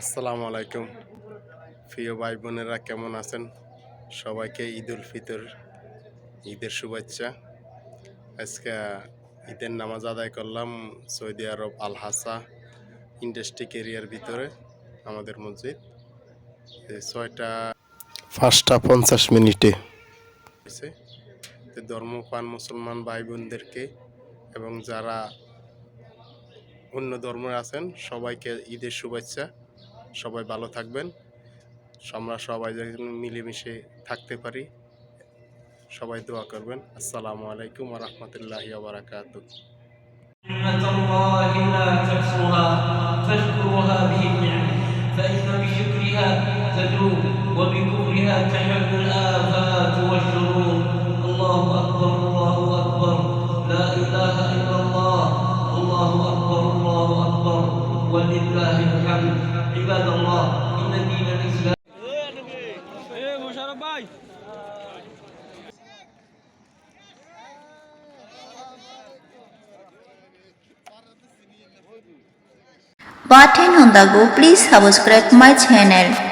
আসসালামু আলাইকুম। প্রিয় ভাই বোনেরা কেমন আছেন? সবাইকে ঈদ উল ফিতর, ঈদের শুভেচ্ছা। আজকে ঈদের নামাজ আদায় করলাম সৌদি আরব আল হাসা ইন্ডাস্ট্রিক এরিয়ার ভিতরে, আমাদের মসজিদ। ছয়টা পাঁচটা পঞ্চাশ মিনিটে ধর্মপান মুসলমান ভাই বোনদেরকে এবং যারা অন্য ধর্মে আছেন, সবাইকে ঈদের শুভেচ্ছা। সবাই ভালো থাকবেন আমরা সবাই যেন মিলেমিশে থাকতে পারি সবাই দোয়া করবেন আসসালামু আলাইকুম রহমতুল্লাহি বারাকাত نعمة الله لا تحصها فاشكروا هذه النعمة فإن بشكرها تدوم وبكفرها تحل الآفات والشرور ولله الحمد عباد الله إن دين الإسلام Button on the go, please subscribe my channel.